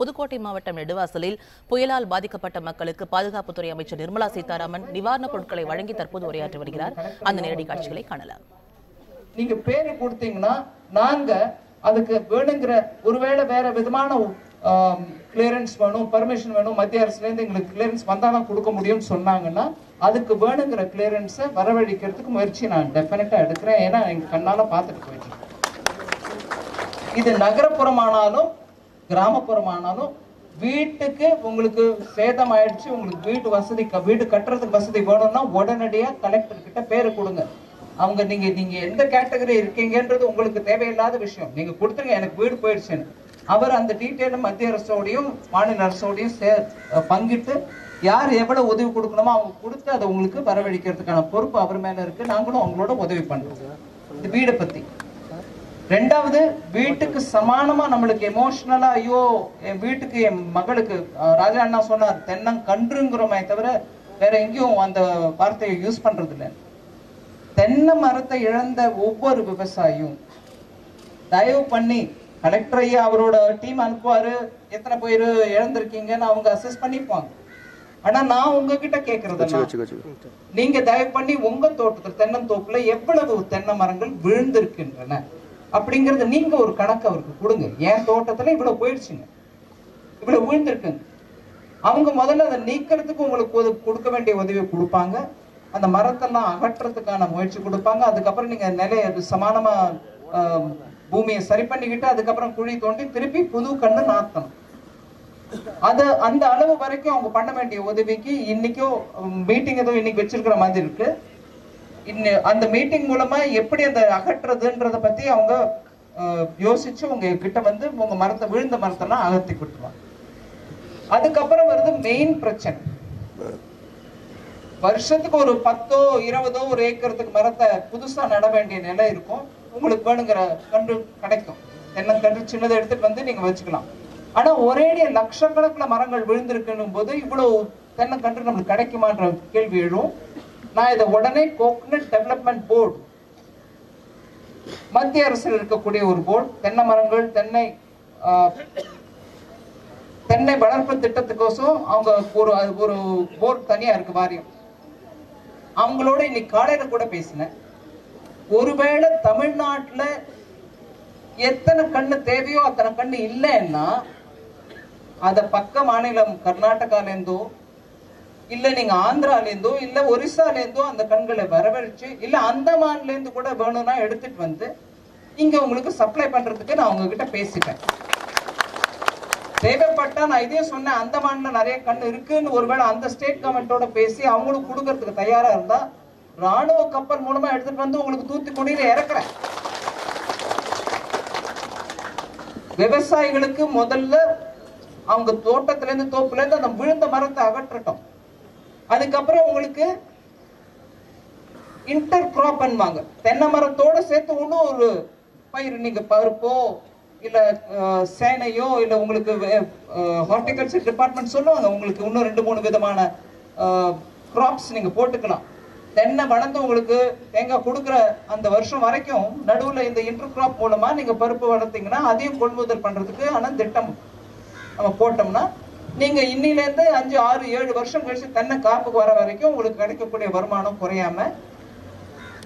புதுக்கோட்டை மாவட்டம் நெடுவாசலில் புயலால் பாதிக்கப்பட்ட மக்களுக்கு பாதுகாப்புத்துறை அமைச்சர் நிர்மலா சீதாராமன் நிவாரணப் பொருட்களை வழங்கி தற்போது உரையாற்றி வருகிறார். அந்த நேரடி காட்சிகளை காணலாம். நீங்க பேரு கொடுத்தீங்கன்னா நாங்க அதுக்கு வேணுங்கிற ஒருவேளை வேற விதமான கிளியரன்ஸ் வேணும் பர்மிஷன் வேணும் மத்திய அரசுல இருந்து எங்களுக்கு கிளியரன்ஸ் வந்தாதான் கொடுக்க முடியும்னு சொன்னாங்கன்னா அதுக்கு வேணுங்கிற கிளியரன்ஸை வரவழைக்கிறதுக்கு முயற்சி நான் டெஃபினட்டா எடுக்கிறேன். ஏன்னா எங்க கண்ணால பார்த்துட்டு போயிட்டு இது நகரப்புறமானாலும் கிராமப்புறமானாலும் வீட்டுக்கு உங்களுக்கு சேதம் ஆயிடுச்சு உங்களுக்கு வீட்டு வசதி க- வீடு கட்டுறதுக்கு வசதி வேணும்னா உடனடியாக கலெக்டர் கிட்ட பேரு கொடுங்க. அவங்க நீங்க நீங்க எந்த கேட்டகரி இருக்கீங்கன்றது உங்களுக்கு தேவையில்லாத விஷயம். நீங்க கொடுத்துருங்க எனக்கு வீடு போயிடுச்சுன்னு. அவர் அந்த டீட்டெயிலும் மத்திய அரசோடையும் மாநில அரசோடையும் சே பங்கிட்டு யார் எவ்வளவு உதவி கொடுக்கணுமோ அவங்க கொடுத்து அதை உங்களுக்கு வரவழைக்கிறதுக்கான பொறுப்பு அவர் மேல இருக்கு. நாங்களும் அவங்களோட உதவி பண்றோம். இது வீடை பத்தி. ரெண்டாவது வீட்டுக்கு சமானமா நம்மளுக்கு எமோஷனலா ஐயோ என் வீட்டுக்கு என் மகளுக்கு ராஜா அண்ணா சொன்னார் தென்னங்கன்றுங்கிறோமே தவிர வேற எங்கேயும் அந்த வார்த்தையை யூஸ் பண்றது இல்லை தென்னை மரத்தை இழந்த ஒவ்வொரு விவசாயியும் தயவு பண்ணி கலெக்டர் ஐயா அவரோட டீம் அனுப்புவாரு எத்தனை பேர் இழந்திருக்கீங்கன்னு அவங்க அசஸ் பண்ணிப்பாங்க. ஆனா நான் உங்ககிட்ட கேக்குறது நீங்க தயவு பண்ணி உங்க தோட்டத்தில் தென்னந்தோப்புல எவ்வளவு தென்னை மரங்கள் விழுந்திருக்கின்றன? அப்படிங்கறத நீங்க ஒரு கணக்கு அவருக்கு கொடுங்க. என் தோட்டத்துல இவ்வளவு போயிடுச்சுங்க. இவ்வளவு விழுந்திருக்குங்க. அவங்க முதல்ல அதை நீக்கிறதுக்கு உங்களுக்கு உத- கொடுக்க வேண்டிய உதவியை கொடுப்பாங்க. அந்த மரத்தெல்லாம் அகற்றுறதுக்கான முயற்சி கொடுப்பாங்க. அதுக்கப்புறம் நீங்க நிலைய சமானமா பூமியை சரி பண்ணிக்கிட்டு அதுக்கப்புறம் குழி தோண்டி திருப்பி புது கண்ணு நாத்தணும். அது அந்த அளவு வரைக்கும் அவங்க பண்ண வேண்டிய உதவிக்கு இன்னைக்கும் மீட்டிங் எதுவும் இன்னைக்கு வச்சிருக்கிற மாதிரி இருக்கு. அந்த மீட்டிங் மூலமா எப்படி அந்த அகற்றுறதுன்றத பத்தி அவங்க யோசிச்சு உங்க கிட்ட வந்து உங்க மரத்தை விழுந்த மரத்தெல்லாம் அகத்தி விட்டுருவாங்க. அதுக்கப்புறம் வருது மெயின் பிரச்சனை. வருஷத்துக்கு ஒரு பத்தோ இருபதோ ஒரு ஏக்கரத்துக்கு மரத்தை புதுசா நட வேண்டிய நிலை இருக்கும். உங்களுக்கு வேணுங்கிற கன்று கிடைக்கும். தென்னங்கன்று சின்னதை எடுத்துட்டு வந்து நீங்க வச்சுக்கலாம். ஆனா ஒரேடிய லட்சக்கணக்கில் மரங்கள் விழுந்திருக்குன்னும் போது இவ்வளவு தென்னங்கன்று நம்மளுக்கு கிடைக்குமான்ற கேள்வி எழும். நான் இதை உடனே கோகனட் டெவலப்மெண்ட் போர்டு மத்திய அரசில் இருக்கக்கூடிய ஒரு போர்டு தென்னை மரங்கள் தென்னை தென்னை வளர்ப்பு திட்டத்துக்கோசம் அவங்க ஒரு அது ஒரு போர்டு தனியா இருக்கு வாரியம். அவங்களோட இன்னைக்கு காலையில கூட பேசினேன். ஒருவேளை தமிழ்நாட்டில் எத்தனை கண்ணு தேவையோ அத்தனை கண்ணு இல்லைன்னா அத பக்க மாநிலம் கர்நாடகாலேருந்தோ இல்ல நீங்க ஆந்திராலேருந்தோ இல்ல ஒரிசாலேருந்தோ அந்த கண்களை வரவழைச்சு இல்ல அந்தமான்ல இருந்து கூட வேணும்னா எடுத்துட்டு வந்து இங்க உங்களுக்கு சப்ளை பண்றதுக்கு நான் உங்ககிட்ட பேசிட்டேன் தேவைப்பட்டா நான் இதே சொன்னேன் அந்தமான்ல நிறைய கண் இருக்குன்னு ஒருவேளை அந்த ஸ்டேட் கவர்மெண்டோட பேசி அவங்களுக்கு கொடுக்கறதுக்கு தயாரா இருந்தா ராணுவ கப்பல் மூலமா எடுத்துட்டு வந்து உங்களுக்கு தூத்துக்குடியில இறக்குறேன். விவசாயிகளுக்கு முதல்ல அவங்க தோட்டத்திலேருந்து தோப்புலேருந்து தோப்புல இருந்து அந்த விழுந்த மரத்தை அகற்றட்டும். அதுக்கப்புறம் உங்களுக்கு இன்டர் கிராப் பண்ணுவாங்க தென்னை மரத்தோட சேர்த்து இன்னும் ஒரு பயிர் நீங்க பருப்போ இல்ல சேனையோ இல்ல உங்களுக்கு ஹார்டிகல்ச்சர் டிபார்ட்மெண்ட் சொல்லுவாங்க. உங்களுக்கு இன்னும் ரெண்டு மூணு விதமான கிராப்ஸ் நீங்க போட்டுக்கலாம். தென்னை வளர்ந்து உங்களுக்கு தேங்காய் கொடுக்குற அந்த வருஷம் வரைக்கும் நடுவில் இந்த இன்டர் கிராப் மூலமா நீங்க பருப்பு வளர்த்தீங்கன்னா அதையும் கொள்முதல் பண்றதுக்கு ஆனால் திட்டம் நம்ம போட்டோம்னா நீங்க இன்னில இருந்து அஞ்சு ஆறு ஏழு வருஷம் கழிச்சு தென்னை காப்புக்கு வர வரைக்கும் உங்களுக்கு கிடைக்கக்கூடிய வருமானம் குறையாம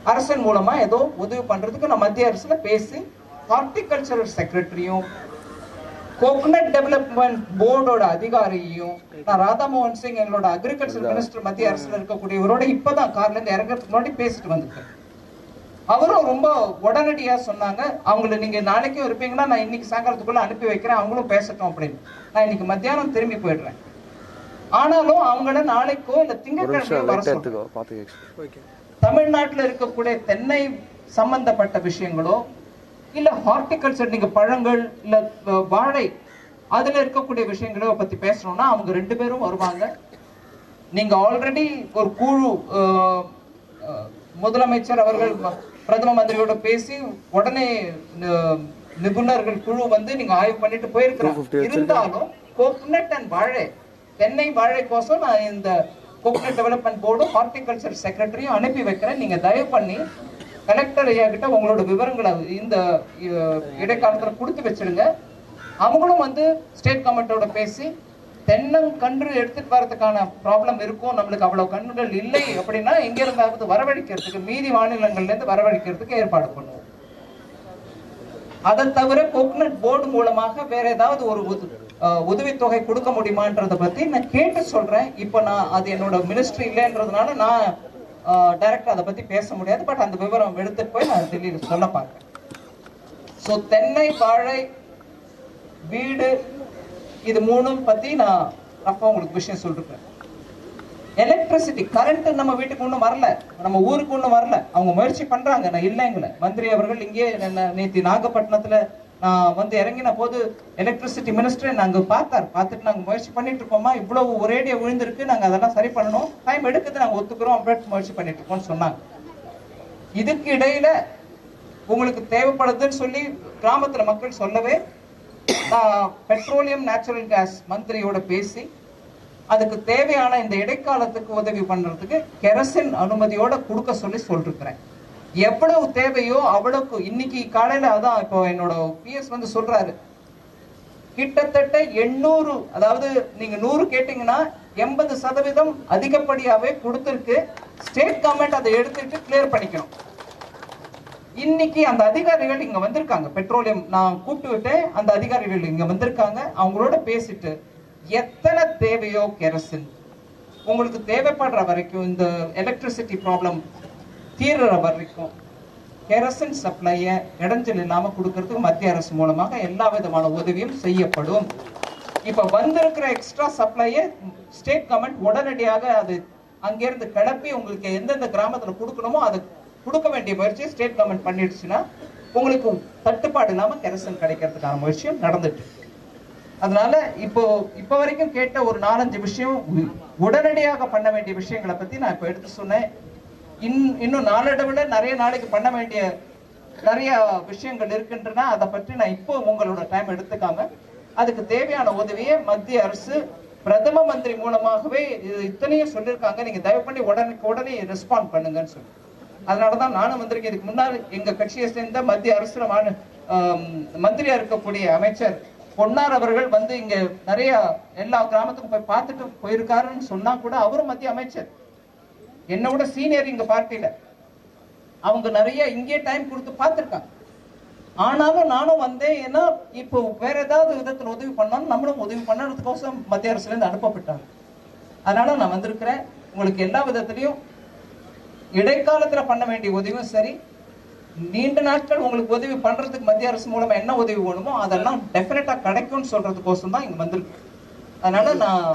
அரசன் மூலமா ஏதோ உதவி பண்றதுக்கு நான் மத்திய அரசுல பேசி ஹார்டிகல்ச்சரல் செக்ரட்டரியும் கோகனட் டெவலப்மெண்ட் போர்டோட அதிகாரியையும் நான் ராதாமோகன் சிங் எங்களோட அக்ரிகல்ச்சர் மினிஸ்டர் மத்திய அரசுல இருக்கக்கூடியவரோட இப்பதான் கார்ல இருந்து இறங்குறதுக்கு முன்னாடி பேசிட்டு வந்திருக்கேன் அவரும் ரொம்ப உடனடியா சொன்னாங்க. அவங்கள நீங்க நாளைக்கும் இருப்பீங்கன்னா நான் இன்னைக்கு சாயங்காலத்துக்குள்ள அனுப்பி வைக்கிறேன். அவங்களும் பேசட்டும் அப்படின்னு. நான் இன்னைக்கு மத்தியானம் திரும்பி போயிடுறேன். ஆனாலும் அவங்கள நாளைக்கோ இல்ல திங்கட்கிழமையோ தமிழ்நாட்டுல இருக்கக்கூடிய தென்னை சம்பந்தப்பட்ட விஷயங்களோ இல்ல ஹார்டிகல்ச்சர் நீங்க பழங்கள் இல்ல வாழை அதுல இருக்கக்கூடிய விஷயங்களோ பத்தி பேசணும்னா அவங்க ரெண்டு பேரும் வருவாங்க. நீங்க ஆல்ரெடி ஒரு குழு முதலமைச்சர் அவர்கள் பிரதம மந்திரியோட பேசி உடனே நிபுணர்கள் குழு வந்து நீங்க ஆய்வு பண்ணிட்டு போயிருக்கிறாங்க. இருந்தாலும் கோகனட் அண்ட் வாழை தென்னை வாழை கோசம் நான் இந்த கோகனட் டெவலப்மெண்ட் போர்டு ஹார்டிகல்ச்சர் செக்ரட்டரியும் அனுப்பி வைக்கிறேன். நீங்க தயவு பண்ணி கலெக்டர் ஐயா கிட்ட உங்களோட விவரங்களை இந்த இடைக்காலத்துல கொடுத்து வச்சிருங்க. அவங்களும் வந்து ஸ்டேட் கவர்மெண்ட்டோட பேசி தென்னங்கன்று எடுத்துட்டு வரதுக்கான ப்ராப்ளம் இருக்கும். நம்மளுக்கு அவ்வளவு கன்றுகள் இல்லை அப்படின்னா எங்க இருந்தாவது வரவழைக்கிறதுக்கு மீதி மாநிலங்கள்ல இருந்து வரவழைக்கிறதுக்கு ஏற்பாடு பண்ணுவோம். அதை தவிர கோகனட் போர்டு மூலமாக வேற ஏதாவது ஒரு உதவித்தொகை கொடுக்க முடியுமான்றத பத்தி நான் கேட்டு சொல்றேன். இப்போ நான் அது என்னோட மினிஸ்ட்ரி இல்லைன்றதுனால நான் டைரக்டா அதை பத்தி பேச முடியாது. பட் அந்த விவரம் எடுத்துட்டு போய் நான் டெல்லியில் சொல்ல பார்க்கிறேன். ஸோ தென்னை வாழை வீடு இது மூணும் பத்தி நான் ரஃபா உங்களுக்கு விஷயம் சொல்லிருக்கேன் எலக்ட்ரிசிட்டி கரண்ட் நம்ம வீட்டுக்கு ஒன்றும் வரல. நம்ம ஊருக்கு ஒன்றும் வரல. அவங்க முயற்சி பண்றாங்க. நான் இல்லைங்கள மந்திரி அவர்கள் இங்கே நே- நாகப்பட்டினத்துல நான் வந்து இறங்கின போது எலக்ட்ரிசிட்டி மினிஸ்டரை நாங்க பார்த்தார். பார்த்துட்டு நாங்க முயற்சி பண்ணிட்டு இருக்கோமா? இவ்வளவு ஒரேடியா விழுந்திருக்கு. நாங்க அதெல்லாம் சரி பண்ணணும். டைம் எடுக்குது. நாங்க ஒத்துக்கிறோம். அப்படின்னு முயற்சி பண்ணிட்டு இருக்கோம்னு சொன்னாங்க. இதுக்கு இடையில உங்களுக்கு தேவைப்படுதுன்னு சொல்லி கிராமத்துல மக்கள் சொல்லவே நான் பெட்ரோலியம் நேச்சுரல் கேஸ் மந்திரியோட பேசி அதுக்கு தேவையான இந்த இடைக்காலத்துக்கு உதவி பண்றதுக்கு கெரசின் அனுமதியோட கொடுக்க சொல்லி சொல்லிருக்கிறேன். எவ்வளவு தேவையோ அவ்வளவுக்கு இன்னைக்கு காலையில அதான் இப்போ என்னோட பிஎஸ் வந்து சொல்றாரு. கிட்டத்தட்ட எண்ணூறு அதாவது நீங்க நூறு கேட்டீங்கன்னா எண்பது சதவீதம் அதிகப்படியாவே கொடுத்துருக்கு. ஸ்டேட் கவர்மெண்ட் அதை எடுத்துட்டு கிளியர் பண்ணிக்கணும். இன்னைக்கு அந்த அதிகாரிகள் இங்க வந்திருக்காங்க. பெட்ரோலியம் நான் கூப்பிட்டு விட்டேன் அந்த அதிகாரிகள் இங்க வந்திருக்காங்க. அவங்களோட பேசிட்டு எத்தனை தேவையோ கெரசின். உங்களுக்கு தேவைப்படுற வரைக்கும் இந்த எலக்ட்ரிசிட்டி ப்ராப்ளம் தீர்ற வரைக்கும் கெரசின் சப்ளையை இடைஞ்சல் இல்லாம கொடுக்கறதுக்கு மத்திய அரசு மூலமாக எல்லா விதமான உதவியும் செய்யப்படும். இப்ப வந்திருக்கிற எக்ஸ்ட்ரா சப்ளையை ஸ்டேட் கவர்மெண்ட் உடனடியாக அது அங்கிருந்து கிளப்பி உங்களுக்கு எந்தெந்த கிராமத்துல கொடுக்கணுமோ அது கொடுக்க வேண்டிய முயற்சி ஸ்டேட் கவர்மெண்ட் பண்ணிடுச்சுன்னா உங்களுக்கு தட்டுப்பாடு இல்லாமல் கெரசன் கிடைக்கிறதுக்கான முயற்சியும் நடந்துட்டு அதனால இப்போ இப்போ வரைக்கும் கேட்ட ஒரு நாலஞ்சு விஷயம் உடனடியாக பண்ண வேண்டிய விஷயங்களை பத்தி நான் இப்போ எடுத்து சொன்னேன். இன் இன்னும் நாளடைவில் நிறைய நாளைக்கு பண்ண வேண்டிய நிறைய விஷயங்கள் இருக்கின்றன. அதை பற்றி நான் இப்போ உங்களோட டைம் எடுத்துக்காம அதுக்கு தேவையான உதவியை மத்திய அரசு பிரதம மந்திரி மூலமாகவே இது இத்தனையும் சொல்லியிருக்காங்க. நீங்க தயவு பண்ணி உடனுக்கு உடனே ரெஸ்பாண்ட் பண்ணுங்கன்னு சொல்லி அதனாலதான் நானும் வந்திருக்கேன். இதுக்கு முன்னால் எங்க கட்சியை சேர்ந்த மத்திய அரசு மந்திரியா இருக்கக்கூடிய அமைச்சர் பொன்னார் அவர்கள் வந்து இங்க நிறைய எல்லா கிராமத்துக்கும் போய் பார்த்துட்டு போயிருக்காருன்னு சொன்னா கூட அவரும் மத்திய அமைச்சர். என்ன விட சீனியர் இங்க பார்ட்டியில. அவங்க நிறைய இங்கே டைம் கொடுத்து பார்த்துருக்காங்க. ஆனாலும் நானும் வந்தேன். ஏன்னா இப்போ வேற ஏதாவது விதத்துல உதவி பண்ணாலும் நம்மளும் உதவி பண்ணதுக்கோசம் மத்திய அரசுல இருந்து அனுப்பப்பட்டாங்க. அதனால நான் வந்திருக்கிறேன். உங்களுக்கு எல்லா விதத்திலையும் இடைக்காலத்துல பண்ண வேண்டிய உதவியும் சரி நீண்ட நாட்கள் உங்களுக்கு உதவி பண்றதுக்கு மத்திய அரசு மூலமா என்ன உதவி வேணுமோ அதெல்லாம் டெஃபினட்டா கிடைக்கும்னு சொல்றதுக்கோசம் தான் இங்க வந்திருக்கு. அதனால நான்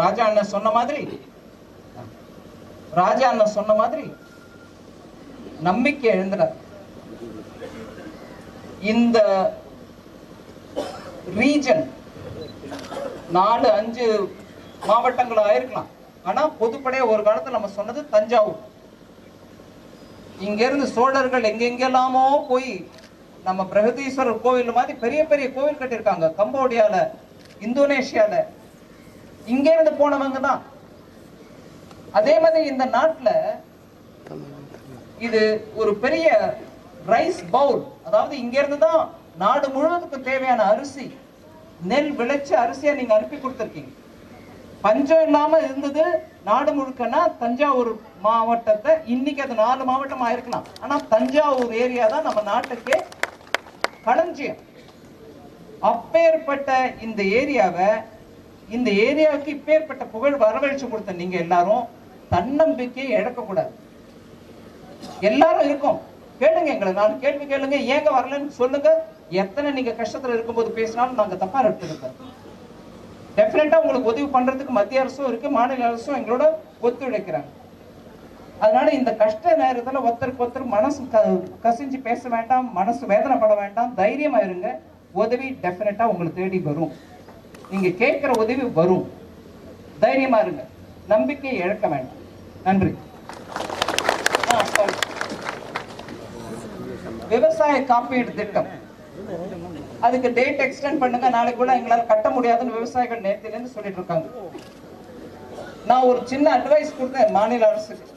ராஜா அண்ணன் சொன்ன மாதிரி ராஜா அண்ணன் சொன்ன மாதிரி நம்பிக்கை எழுந்துறார் இந்த ரீஜன் நாலு அஞ்சு மாவட்டங்களாக இருக்கலாம் ஆனா பொதுப்படையா ஒரு காலத்துல நம்ம சொன்னது தஞ்சாவூர். இங்கிருந்து சோழர்கள் எங்கெங்கெல்லாமோ போய் நம்ம பிரகதீஸ்வரர் கோவில் மாதிரி பெரிய பெரிய கோவில் கட்டியிருக்காங்க. கம்போடியால இந்தோனேஷியால. இங்க இருந்து போனவங்க தான். அதே மாதிரி இந்த நாட்டுல இது ஒரு பெரிய ரைஸ் பவுல் அதாவது இங்கிருந்து தான் நாடு முழுவதுக்கும் தேவையான அரிசி நெல் விளைச்ச அரிசியை நீங்க அனுப்பி கொடுத்துருக்கீங்க. பஞ்சம் இல்லாம இருந்தது. நாடு முழுக்கன்னா தஞ்சாவூர் மாவட்டத்தை இன்னைக்கு அது நாலு மாவட்டமா இருக்கலாம். ஆனா தஞ்சாவூர் ஏரியா தான் நம்ம நாட்டுக்கே களஞ்சியம். அப்பேற்பட்ட இந்த ஏரியாவை இந்த ஏரியாவுக்கு இப்பேற்பட்ட புகழ் வரவழைச்சு கொடுத்த நீங்க எல்லாரும் தன்னம்பிக்கையை இழக்கக்கூடாது. எல்லாரும் இருக்கும். கேளுங்க எங்களை. நாலு கேள்வி கேளுங்க. ஏங்க வரலன்னு சொல்லுங்க. எத்தனை நீங்க கஷ்டத்துல இருக்கும்போது பேசினாலும் நாங்க தப்பா எடுத்துருக்கோம் டெஃபினட்டா உங்களுக்கு உதவி பண்றதுக்கு மத்திய அரசும் இருக்கு மாநில அரசும் எங்களோட ஒத்துழைக்கிறாங்க. அதனால இந்த கஷ்ட நேரத்துல ஒருத்தருக்கு ஒருத்தர் மனசு க- கசிஞ்சு பேச வேண்டாம் மனசு வேதனைப்பட வேண்டாம் தைரியமா இருங்க. உதவி டெஃபினட்டா உங்களை தேடி வரும். நீங்க கேட்கிற உதவி வரும். தைரியமா இருங்க. நம்பிக்கையை இழக்க வேண்டாம். நன்றி. ஆ, விவசாய காப்பீடு திட்டம். அதுக்கு டேட் எக்ஸ்டெண்ட் பண்ணுங்க நாளைக்கு கூட எங்களால் கட்ட முடியாதுன்னு விவசாயிகள் நேரத்துல இருந்து சொல்லிட்டு இருக்காங்க. நான் ஒரு சின்ன அட்வைஸ் கொடுத்தேன் மாநில அரசுக்கு.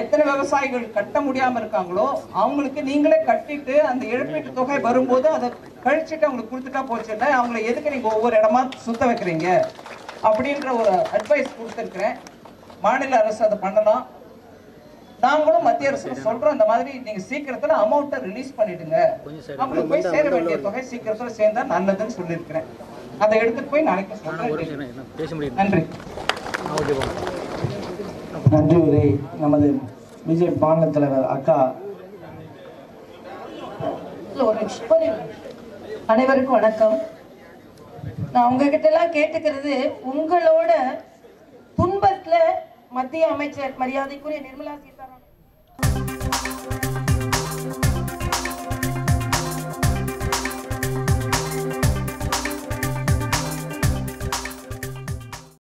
எத்தனை விவசாயிகள் கட்ட முடியாம இருக்காங்களோ அவங்களுக்கு நீங்களே கட்டிட்டு அந்த இழப்பீட்டு தொகை வரும்போது அதை கழிச்சுட்டு அவங்களுக்கு கொடுத்துட்டா போச்சுன்னா அவங்களை எதுக்கு நீங்க ஒவ்வொரு இடமா சுத்த வைக்கிறீங்க? அப்படின்ற ஒரு அட்வைஸ் கொடுத்துருக்கிறேன். மாநில அரசு அதை பண்ணலாம். நாங்களும் மத்திய அரசு சொல்றோம் இந்த மாதிரி நீங்க சீக்கிரத்துல அமௌண்ட்டை ரிலீஸ் பண்ணிடுங்க. அவங்களுக்கு போய் சேர வேண்டிய தொகை சீக்கிரத்துல சேர்ந்தா நல்லதுன்னு சொல்லியிருக்கிறேன். அதை எடுத்துட்டு போய் நாளைக்கு சொல்றேன். நன்றி. நன்றி உரை நமது பிஜேபி மாநில தலைவர் அக்கா. அனைவருக்கும் வணக்கம். நான் உங்ககிட்ட எல்லாம் கேட்டுக்கிறது உங்களோட துன்பத்துல மத்திய அமைச்சர் மரியாதைக்குரிய நிர்மலா சீதாராமன்